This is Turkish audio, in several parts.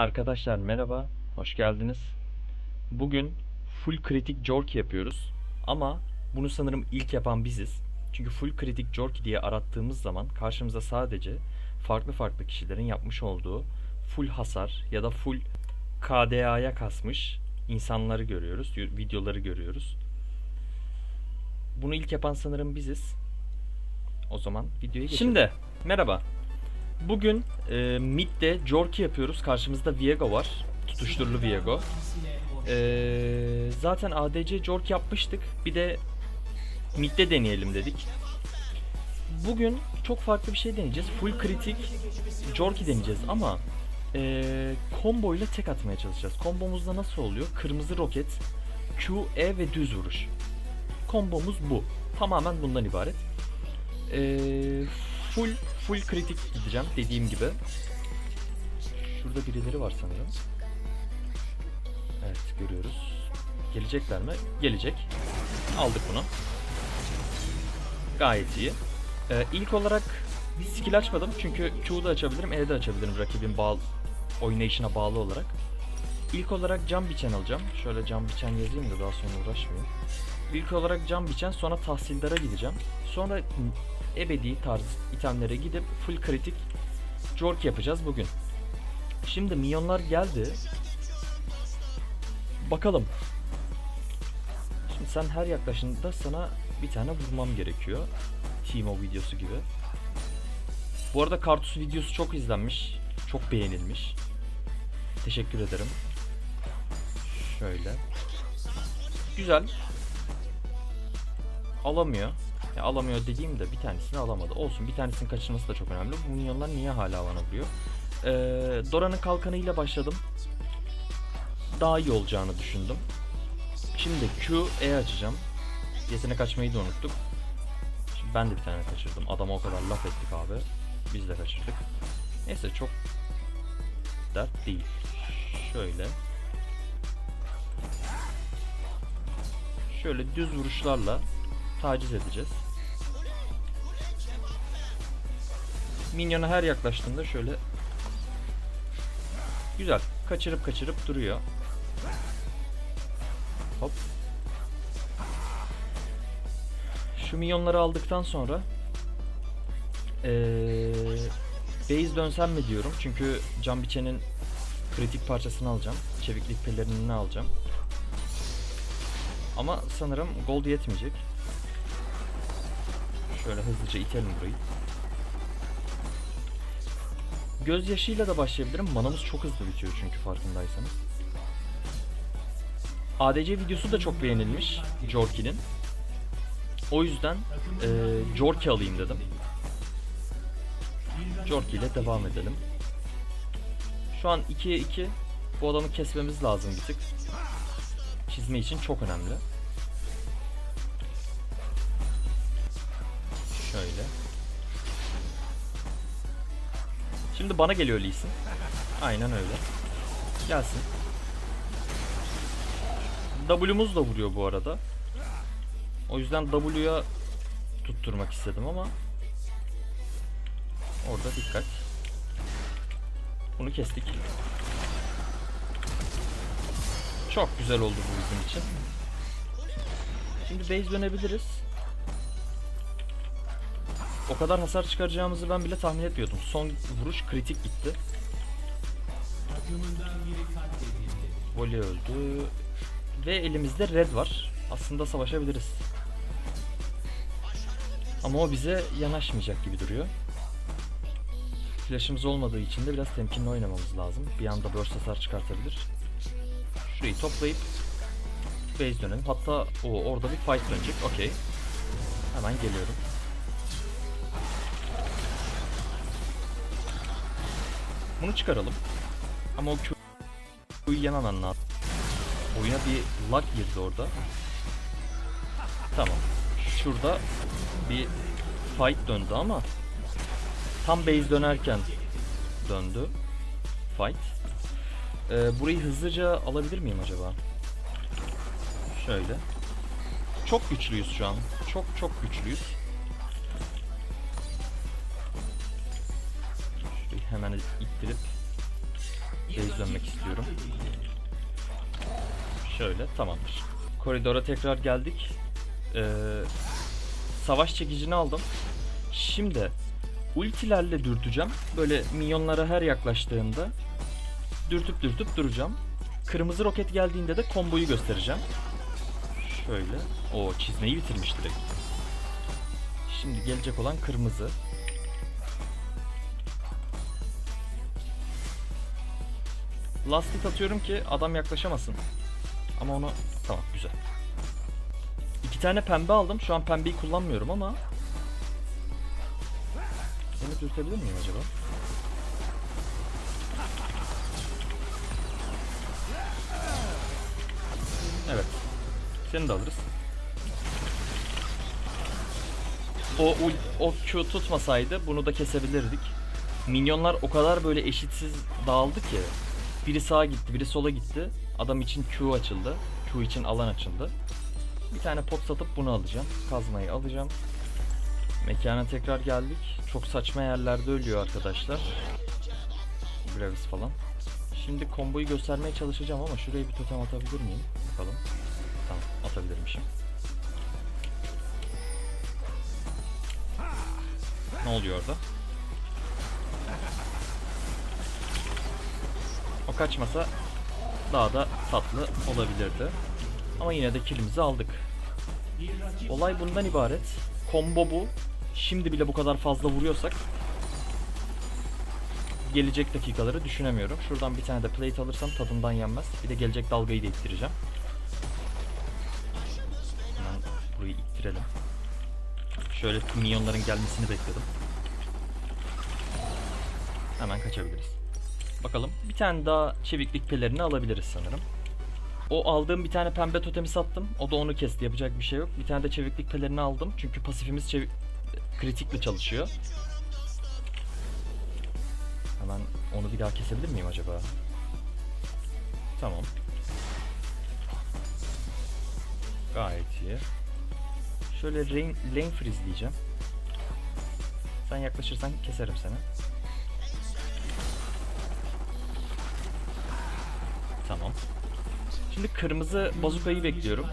Arkadaşlar merhaba, hoş geldiniz. Bugün full kritik Jorki yapıyoruz. Ama bunu sanırım ilk yapan biziz. Çünkü full kritik Jorki diye arattığımız zaman karşımıza sadece farklı farklı kişilerin yapmış olduğu full hasar ya da full KDA'ya kasmış insanları görüyoruz, videoları görüyoruz. Bunu ilk yapan sanırım biziz. O zaman videoya geçelim. Şimdi merhaba. Bugün e, midde Jorki yapıyoruz. Karşımızda Viego var. Tutuşturulu Viego. E, zaten ADC Jorki yapmıştık. Bir de midde deneyelim dedik. Bugün çok farklı bir şey deneyeceğiz. Full kritik Jorki deneyeceğiz ama e, combo ile tek atmaya çalışacağız. Kombomuzda nasıl oluyor? Kırmızı roket, Q, E ve düz vuruş. Kombomuz bu. Tamamen bundan ibaret. Ee, full full kritik gideceğim dediğim gibi. Şurada birileri var sanırım. Evet görüyoruz. Gelecekler mi? Gelecek. Aldık bunu. Gayet iyi. Ee, ilk olarak skill açmadım çünkü Q'da açabilirim, E'de açabilirim rakibin bağlı, oynayışına bağlı olarak. İlk olarak cam biçen alacağım. Şöyle cam biçen yazayım da daha sonra uğraşmayayım. İlk olarak cam biçen sonra tahsildara gideceğim. Sonra ebedi tarz itemlere gidip full kritik jork yapacağız bugün. Şimdi milyonlar geldi. Bakalım. Şimdi sen her yaklaşında sana bir tane vurmam gerekiyor. Timo videosu gibi. Bu arada Kartus videosu çok izlenmiş. Çok beğenilmiş. Teşekkür ederim. Şöyle. Güzel. Alamıyor. Ya alamıyor dediğimde bir tanesini alamadı. Olsun bir tanesini kaçırması da çok önemli. Bu minyonlar niye hala bana vuruyor? Ee, Dora'nın kalkanıyla başladım. Daha iyi olacağını düşündüm. Şimdi Q, E açacağım. Yetenek açmayı da unuttuk. Şimdi ben de bir tane kaçırdım. Adama o kadar laf ettik abi. Biz de kaçırdık. Neyse çok dert değil. Şöyle. Şöyle düz vuruşlarla taciz edeceğiz. Minyona her yaklaştığında şöyle güzel kaçırıp kaçırıp duruyor. Hop. Şu minyonları aldıktan sonra ee, base dönsem mi diyorum çünkü cam biçenin kritik parçasını alacağım. Çeviklik pelerinini alacağım. Ama sanırım gold yetmeyecek. Şöyle hızlıca itelim burayı. Gözyaşıyla da başlayabilirim. Manamız çok hızlı bitiyor çünkü farkındaysanız. ADC videosu da çok beğenilmiş Jorki'nin. O yüzden e, Jorki alayım dedim. Jorki ile devam edelim. Şu an 2'ye 2. Bu adamı kesmemiz lazım bir tık. Çizme için çok önemli. Şimdi bana geliyor Lee Sin. Aynen öyle. Gelsin. W'muz da vuruyor bu arada. O yüzden W'ya tutturmak istedim ama orada dikkat. Bunu kestik. Çok güzel oldu bu bizim için. Şimdi base dönebiliriz. O kadar hasar çıkaracağımızı ben bile tahmin etmiyordum. Son vuruş kritik gitti. Voli öldü. Ve elimizde red var. Aslında savaşabiliriz. Ama o bize yanaşmayacak gibi duruyor. Flash'ımız olmadığı için de biraz temkinli oynamamız lazım. Bir anda burst hasar çıkartabilir. Şurayı toplayıp base dönelim. Hatta o orada bir fight dönecek. Okey. Hemen geliyorum. Bunu çıkaralım. Ama o Q'yu yememem lazım. Oyuna bir lag girdi orada. Tamam. Şurada bir fight döndü ama tam base dönerken döndü fight. Ee, burayı hızlıca alabilir miyim acaba? Şöyle. Çok güçlüyüz şu an. Çok çok güçlüyüz. Hemen ittirip dönmek istiyorum. Şöyle tamamdır. Koridora tekrar geldik. Ee, savaş çekicini aldım. Şimdi ultilerle dürteceğim. Böyle minyonlara her yaklaştığında dürtüp dürtüp duracağım. Kırmızı roket geldiğinde de komboyu göstereceğim. Şöyle. O çizmeyi bitirmiş direkt. Şimdi gelecek olan kırmızı. Lastik atıyorum ki adam yaklaşamasın. Ama onu tamam güzel. İki tane pembe aldım. Şu an pembeyi kullanmıyorum ama seni dürtebilir miyim acaba? Evet. Seni de alırız. O, o, o Q tutmasaydı bunu da kesebilirdik. Minyonlar o kadar böyle eşitsiz dağıldı ki. Biri sağa gitti, biri sola gitti. Adam için Q açıldı. Q için alan açıldı. Bir tane pot satıp bunu alacağım. Kazmayı alacağım. Mekana tekrar geldik. Çok saçma yerlerde ölüyor arkadaşlar. Gravis falan. Şimdi komboyu göstermeye çalışacağım ama şuraya bir totem atabilir miyim? Bakalım. Tamam atabilirmişim. Ne oluyor orada? O kaçmasa daha da tatlı olabilirdi. Ama yine de killimizi aldık. Olay bundan ibaret. Combo bu. Şimdi bile bu kadar fazla vuruyorsak gelecek dakikaları düşünemiyorum. Şuradan bir tane de plate alırsam tadından yenmez. Bir de gelecek dalgayı da ittireceğim. Hemen burayı ittirelim. Şöyle minyonların gelmesini bekledim. Hemen kaçabiliriz. Bakalım. Bir tane daha çeviklik pelerini alabiliriz sanırım. O aldığım bir tane pembe totemi sattım. O da onu kesti. Yapacak bir şey yok. Bir tane de çeviklik pelerini aldım. Çünkü pasifimiz çevik kritikle çalışıyor. Hemen onu bir daha kesebilir miyim acaba? Tamam. Gayet iyi. Şöyle rain, lane freeze diyeceğim. Sen yaklaşırsan keserim seni. Tamam. Şimdi kırmızı bazukayı bekliyorum.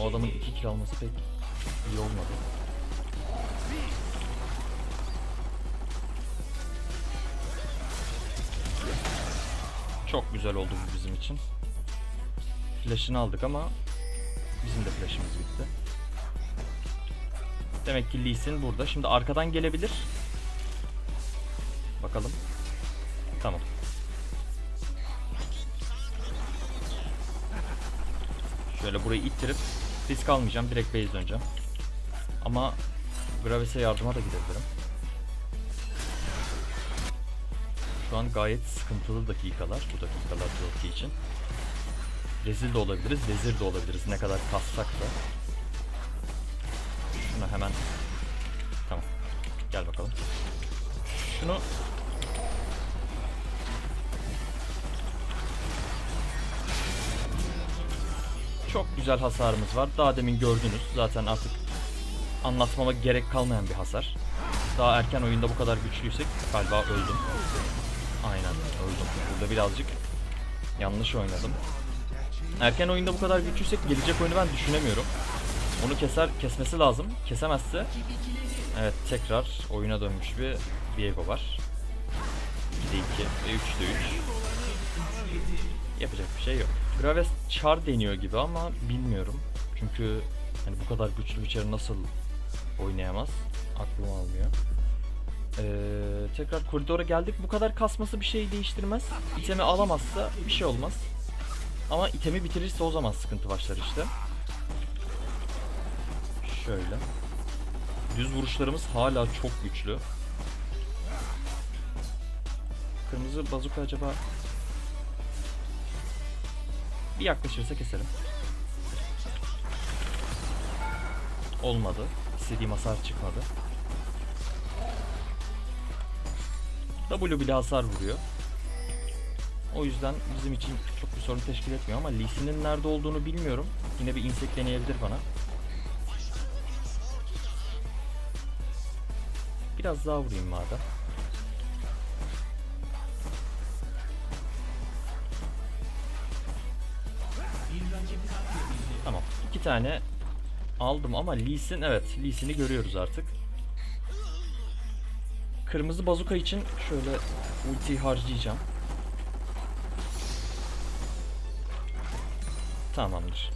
O adamın 2 kill alması pek iyi olmadı. Çok güzel oldu bu bizim için. Flash'ını aldık ama bizim de flash'ımız bitti. Demek ki Lee Sin burada. Şimdi arkadan gelebilir. Şöyle burayı ittirip risk almayacağım. Direkt base döneceğim. Ama Gravis'e yardıma da gidebilirim. Şu an gayet sıkıntılı dakikalar. Bu dakikalar Jockey için. Rezil de olabiliriz, vezir de olabiliriz. Ne kadar kassak da. Şunu hemen... Tamam. Gel bakalım. Şunu... Çok güzel hasarımız var. Daha demin gördünüz. Zaten artık anlatmama gerek kalmayan bir hasar. Daha erken oyunda bu kadar güçlüysek galiba öldüm. Aynen öldüm. Burada birazcık yanlış oynadım. Erken oyunda bu kadar güçlüysek gelecek oyunu ben düşünemiyorum. Onu keser kesmesi lazım. Kesemezse evet tekrar oyuna dönmüş bir Diego var. 2'de 2 ve 3'de 3. Yapacak bir şey yok. Graves char deniyor gibi ama bilmiyorum. Çünkü hani bu kadar güçlü bir çarı nasıl oynayamaz? Aklım almıyor. Ee, tekrar koridora geldik. Bu kadar kasması bir şey değiştirmez. İtemi alamazsa bir şey olmaz. Ama itemi bitirirse o zaman sıkıntı başlar işte. Şöyle. Düz vuruşlarımız hala çok güçlü. Kırmızı bazuka acaba bir yaklaşırsa keserim. Olmadı. İstediğim hasar çıkmadı. W bile hasar vuruyor. O yüzden bizim için çok bir sorun teşkil etmiyor ama Lee Sin'in nerede olduğunu bilmiyorum. Yine bir insek deneyebilir bana. Biraz daha vurayım madem. Tane aldım ama Lee evet Lee görüyoruz artık. Kırmızı bazuka için şöyle ultiyi harcayacağım. Tamamdır.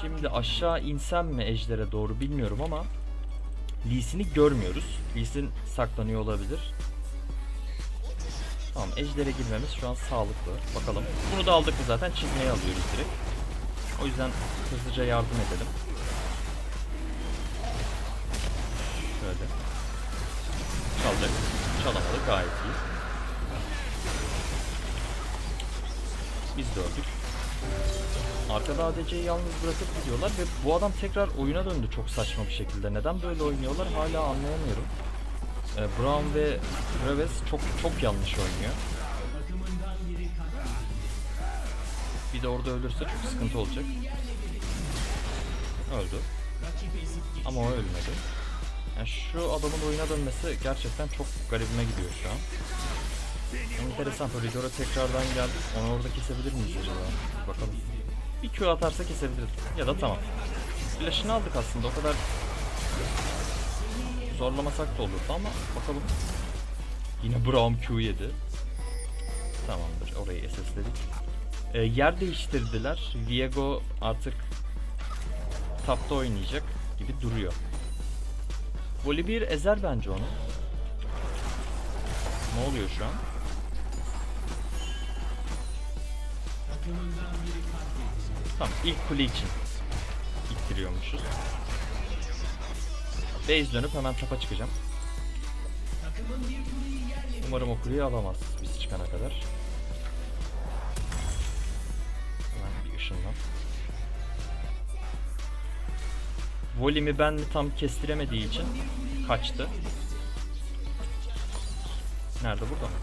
Şimdi aşağı insem mi ejdere doğru bilmiyorum ama Lee Sin'i görmüyoruz. Lee Sin saklanıyor olabilir. Tamam ejdere girmemiz şu an sağlıklı. Bakalım. Bunu da aldık mı zaten çizmeyi alıyoruz direkt. O yüzden hızlıca yardım edelim. Şöyle. Çalacak. Çalamadı gayet iyi. Biz de öldük. Arkada ADC'yi yalnız bırakıp gidiyorlar ve bu adam tekrar oyuna döndü çok saçma bir şekilde. Neden böyle oynuyorlar hala anlayamıyorum. Ee, Brown ve Reves çok çok yanlış oynuyor. Bir de orada ölürse çok sıkıntı olacak. Öldü. Ama o ölmedi. Yani şu adamın oyuna dönmesi gerçekten çok garibime gidiyor şu an. Enteresan. Koridora tekrardan geldik. Onu orada kesebilir miyiz acaba? Bakalım. Bir Q atarsa kesebiliriz. Ya da tamam. Flash'ını aldık aslında. O kadar zorlamasak da olurdu ama bakalım. Yine Braum Q yedi. Tamamdır. Orayı SS'ledik. Ee, yer değiştirdiler. Viego artık tapta oynayacak gibi duruyor. Volibear ezer bence onu. Ne oluyor şu an? Tamam ilk kule için ittiriyormuşuz. Base dönüp hemen tapa çıkacağım. Umarım o kuleyi alamaz biz çıkana kadar. Volümü ben mi tam kestiremediği için kaçtı. Nerede burada mı?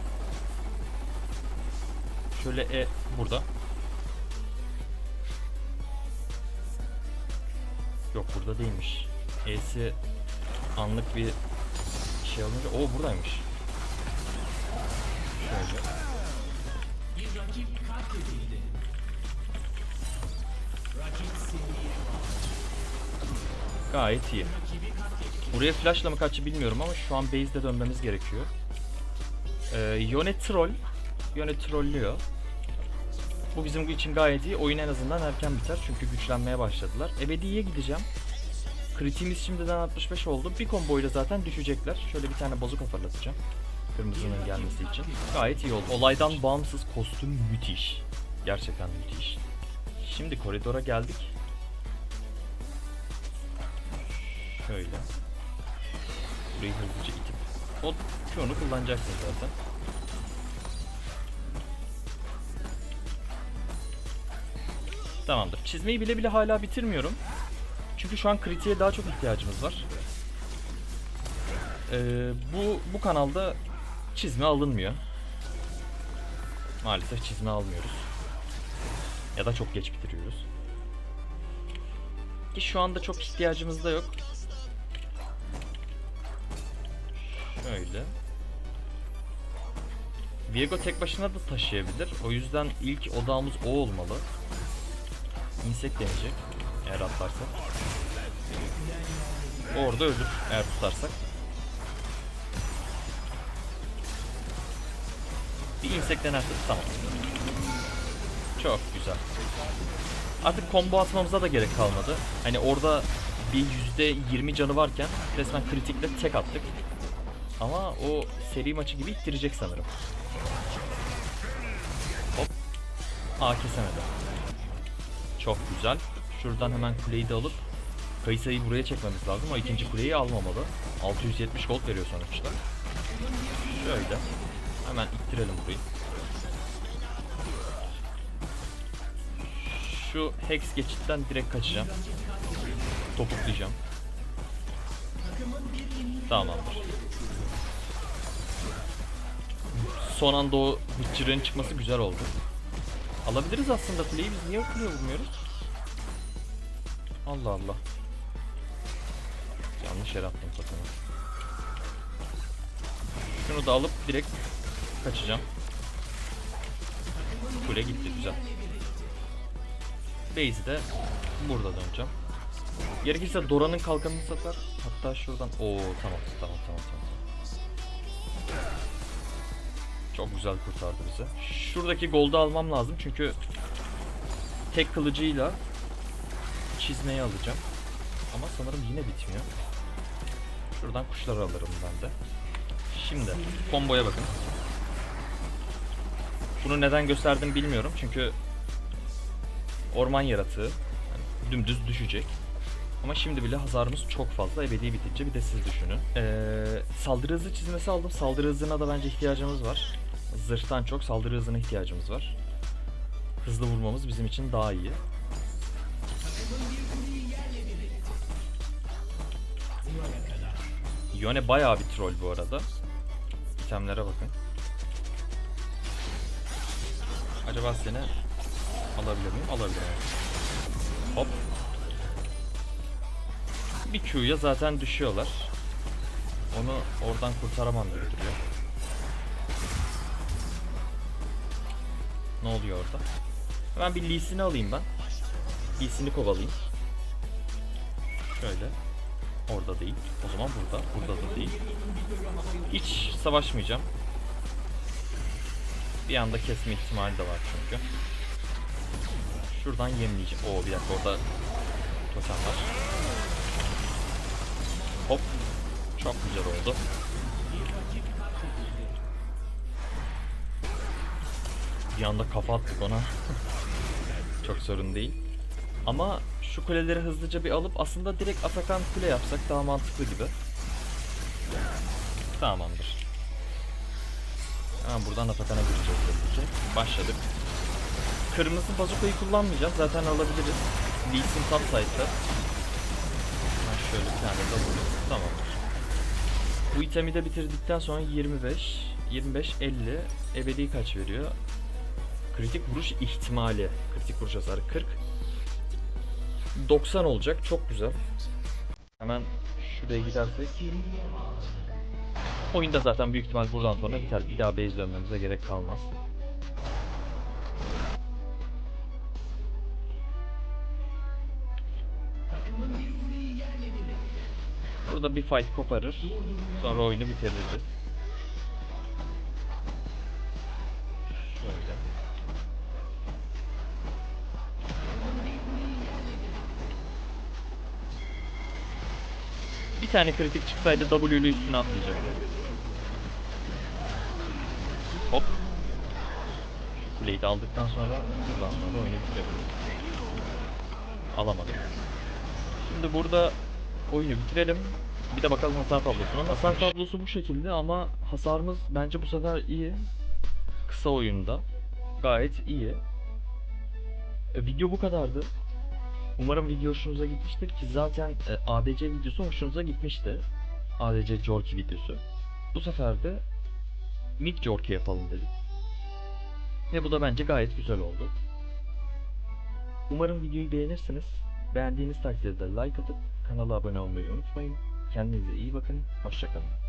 Şöyle E burada. Yok burada değilmiş. E'si anlık bir şey alınca o buradaymış. Şöyle. Gayet iyi. Buraya flashla mı kaçı bilmiyorum ama şu an base'de dönmemiz gerekiyor. Ee, Yone troll. Yone trollüyor. Bu bizim için gayet iyi. Oyun en azından erken biter çünkü güçlenmeye başladılar. Ebedi'ye gideceğim. Kritiğimiz şimdiden 65 oldu. Bir komboyla zaten düşecekler. Şöyle bir tane bazuka fırlatacağım. Kırmızının gelmesi için. Gayet iyi oldu. Olaydan bağımsız kostüm müthiş. Gerçekten müthiş. Şimdi koridora geldik. Şöyle. Burayı hızlıca itip. O Q'nu kullanacaksın zaten. Tamamdır. Çizmeyi bile bile hala bitirmiyorum. Çünkü şu an kritiğe daha çok ihtiyacımız var. Ee, bu bu kanalda çizme alınmıyor. Maalesef çizme almıyoruz. Ya da çok geç bitiriyoruz. Ki şu anda çok ihtiyacımız da yok. Şöyle. Viego tek başına da taşıyabilir. O yüzden ilk odağımız o olmalı. Insek deneyecek. Eğer atlarsak. Orada ölür eğer tutarsak. Bir insek denersek tamam. Çok güzel. Artık combo atmamıza da gerek kalmadı. Hani orada bir yüzde 20 canı varken resmen kritikle tek attık. Ama o seri maçı gibi ittirecek sanırım. Hop. Aa kesemedi. Çok güzel. Şuradan hemen kuleyi de alıp Kayısayı buraya çekmemiz lazım ama ikinci kuleyi almamalı. 670 gold veriyor sonuçta. Şöyle. Hemen ittirelim burayı. Şu Hex geçitten direkt kaçacağım. Topuklayacağım. Tamamdır. Son anda o Witcher'ın çıkması güzel oldu. Alabiliriz aslında kuleyi. Biz niye kuleyi vurmuyoruz? Allah Allah. Yanlış yere attım zaten. Şunu da alıp direkt kaçacağım. Kule gitti güzel. Base'i de burada döneceğim. Gerekirse Dora'nın kalkanını satar. Hatta şuradan... Oo tamam tamam tamam tamam. Çok güzel kurtardı bizi. Şuradaki goldu almam lazım çünkü tek kılıcıyla çizmeyi alacağım. Ama sanırım yine bitmiyor. Şuradan kuşları alırım ben de. Şimdi komboya bakın. Bunu neden gösterdim bilmiyorum çünkü orman yaratığı yani dümdüz düşecek. Ama şimdi bile hasarımız çok fazla. Ebedi bitince bir de siz düşünün. Ee, saldırı hızı çizmesi aldım. Saldırı hızına da bence ihtiyacımız var. Zırhtan çok saldırı hızına ihtiyacımız var. Hızlı vurmamız bizim için daha iyi. Yone bayağı bir troll bu arada. İtemlere bakın. Acaba seni alabilir miyim? Alabilirim. Hop. Bir Q'ya zaten düşüyorlar. Onu oradan kurtaramam gibi duruyor. Ne oluyor orada? Hemen bir Lee'sini alayım ben. Lee'sini kovalayayım. Şöyle. Orada değil. O zaman burada. Burada da değil. Hiç savaşmayacağım. Bir anda kesme ihtimali de var çünkü. Şuradan yemleyeceğim. Oo bir dakika orada totem var. Hop. Çok güzel oldu. Bir anda kafa attık ona. Çok sorun değil. Ama şu kuleleri hızlıca bir alıp aslında direkt Atakan kule yapsak daha mantıklı gibi. Tamamdır. Hemen buradan Atakan'a gireceğiz. Başladık. Kırmızı bazukayı kullanmayacağım. Zaten alabiliriz. Lee Sin top side'da. Şöyle bir tane de. Tamamdır. Bu itemi de bitirdikten sonra 25, 25, 50 ebedi kaç veriyor? Kritik vuruş ihtimali. Kritik vuruş hasarı 40. 90 olacak. Çok güzel. Hemen şuraya gidersek. Oyunda zaten büyük ihtimal buradan sonra biter. Bir daha base dönmemize gerek kalmaz. Burada bir fight koparır. Sonra oyunu bitiririz. Tane kritik çıksaydı W'lü üstüne atlayacaktı. Hop. Kuleyi de aldıktan sonra buradan sonra oyunu bitirebiliriz. Alamadım. Şimdi burada oyunu bitirelim. Bir de bakalım hasar tablosuna. Hasar tablosu bu şekilde ama hasarımız bence bu sefer iyi. Kısa oyunda. Gayet iyi. E, video bu kadardı. Umarım video hoşunuza gitmiştir ki zaten e, ADC videosu hoşunuza gitmişti. ADC Jorki videosu. Bu sefer de Mid Jorki yapalım dedim. Ve bu da bence gayet güzel oldu. Umarım videoyu beğenirsiniz. Beğendiğiniz takdirde like atıp kanala abone olmayı unutmayın. Kendinize iyi bakın. Hoşçakalın.